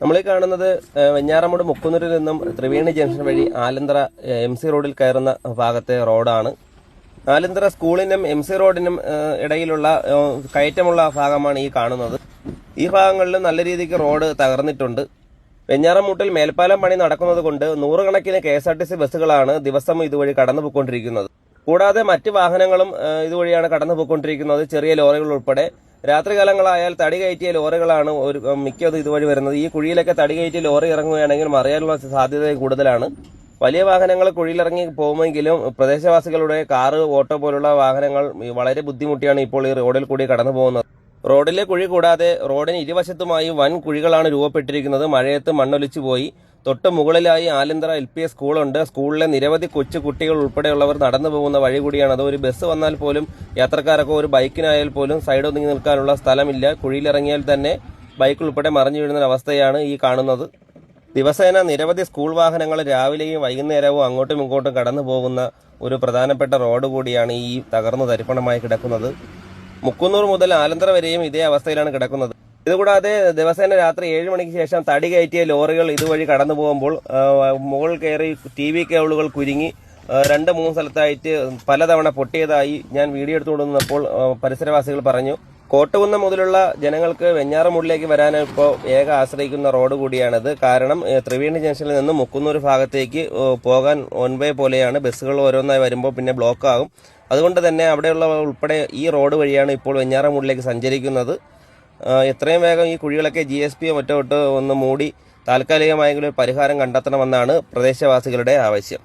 നമ്മളീ കാണുന്നത് ഏഹ്, വെഞ്ഞാറമൂട് മുക്കുന്നൂരിൽ നിന്നും ത്രിവേണി ജംഗ്ഷൻ വഴി ആലന്തറ എം സി റോഡിൽ കയറുന്ന ഭാഗത്തെ റോഡാണ്. ആലന്തറ സ്കൂളിനും എം സി റോഡിനും ഇടയിലുള്ള കയറ്റമുള്ള ഭാഗമാണ് ഈ കാണുന്നത്. ഈ ഭാഗങ്ങളിൽ നല്ല രീതിക്ക് റോഡ് തകർന്നിട്ടുണ്ട്. വെഞ്ഞാറമൂട്ടിൽ മേൽപ്പാലം പണി നടക്കുന്നത് കൊണ്ട് നൂറുകണക്കിന് K S R T C ബസ്സുകളാണ് ദിവസം ഇതുവഴി കടന്നു പോയിക്കൊണ്ടിരിക്കുന്നത് കൂടാതെ മറ്റ് വാഹനങ്ങളും ഇതുവഴിയാണ് കടന്നു പോയിക്കൊണ്ടിരിക്കുന്നത് ചെറിയ ലോറികൾ ഉൾപ്പെടെ. രാത്രികാലങ്ങളായാൽ തടി കയറ്റിയ ലോറികളാണ് ഒരു മിക്കതും ഇതുവഴി വരുന്നത്. ഈ കുഴിയിലൊക്കെ തടി കയറ്റിയ ലോറി ഇറങ്ങുകയാണെങ്കിൽ മറിയാനുള്ള സാധ്യത കൂടുതലാണ്. വലിയ വാഹനങ്ങൾ കുഴിയിലിറങ്ങി പോകുമെങ്കിലും പ്രദേശവാസികളുടെ കാറ് ഓട്ടോ പോലുള്ള വാഹനങ്ങൾ വളരെ ബുദ്ധിമുട്ടിയാണ് ഇപ്പോൾ ഈ റോഡിൽ കൂടി കടന്നു പോകുന്നത്. റോഡിലെ കുഴി കൂടാതെ റോഡിന് ഇരുവശത്തുമായി വൻ കുഴികളാണ് രൂപപ്പെട്ടിരിക്കുന്നത്. മഴയത്ത് മണ്ണൊലിച്ചു പോയി തൊട്ട് മുകളിലായി ആലന്തറ എൽ പി എസ് സ്കൂളുണ്ട്. സ്കൂളിലെ നിരവധി കൊച്ചു കുട്ടികൾ ഉൾപ്പെടെയുള്ളവർ നടന്നു പോകുന്ന വഴി കൂടിയാണ്. അത് ഒരു ബസ് വന്നാൽ പോലും യാത്രക്കാരൊക്കെ ഒരു ബൈക്കിനായാൽ പോലും സൈഡ് ഒതുങ്ങി നിൽക്കാനുള്ള സ്ഥലമില്ല. കുഴിയിലിറങ്ങിയാൽ തന്നെ ബൈക്ക് ഉൾപ്പെടെ മറിഞ്ഞു വീഴുന്ന അവസ്ഥയാണ് ഈ കാണുന്നത്. ദിവസേന നിരവധി സ്കൂൾ വാഹനങ്ങൾ രാവിലെയും വൈകുന്നേരവും അങ്ങോട്ടും ഇങ്ങോട്ടും കടന്നു പോകുന്ന ഒരു പ്രധാനപ്പെട്ട റോഡ് കൂടിയാണ് ഈ തകർന്നു തരിപ്പണമായി കിടക്കുന്നത്. മുക്കുന്നൂർ മുതൽ ആലന്തറ വരെയും ഇതേ അവസ്ഥയിലാണ് കിടക്കുന്നത്. ഇതുകൂടാതെ ദിവസേന രാത്രി ഏഴ് മണിക്ക് ശേഷം തടി കയറ്റിയ ലോറികൾ ഇതുവഴി കടന്നു പോകുമ്പോൾ മുകൾ കയറി ടി വി കേബിളുകൾ കുരുങ്ങി രണ്ട് മൂന്ന് സ്ഥലത്തായിട്ട് പലതവണ പൊട്ടിയതായി ഞാൻ വീഡിയോ എടുത്തുകൊണ്ടിരുന്നപ്പോൾ ആ, പരിസരവാസികൾ പറഞ്ഞു കോട്ടകുന്നം മുതലുള്ള ജനങ്ങൾക്ക് വെഞ്ഞാറമൂടിലേക്ക് വരാൻ ഇപ്പോൾ ഏക ആശ്രയിക്കുന്ന റോഡ് കൂടിയാണിത്. കാരണം ത്രിവേണി ജംഗ്ഷനിൽ നിന്ന് മുക്കുന്നൂർ ഭാഗത്തേക്ക് പോകാൻ വൺവേ പോലെയാണ്. ബസ്സുകൾ ഓരോന്നായി വരുമ്പോൾ പിന്നെ ബ്ലോക്ക് ആകും. അതുകൊണ്ട് തന്നെ അവിടെയുള്ള ഉൾപ്പെടെ ഈ റോഡ് വഴിയാണ് ഇപ്പോൾ വെഞ്ഞാറമൂടിലേക്ക് സഞ്ചരിക്കുന്നത്. എത്രയും വേഗം ഈ കുഴികളൊക്കെ ജി എസ് പിയോ മറ്റോ ഒന്ന് മൂടി താൽക്കാലികമായെങ്കിലും ഒരു പരിഹാരം കണ്ടെത്തണമെന്നാണ് പ്രദേശവാസികളുടെ ആവശ്യം.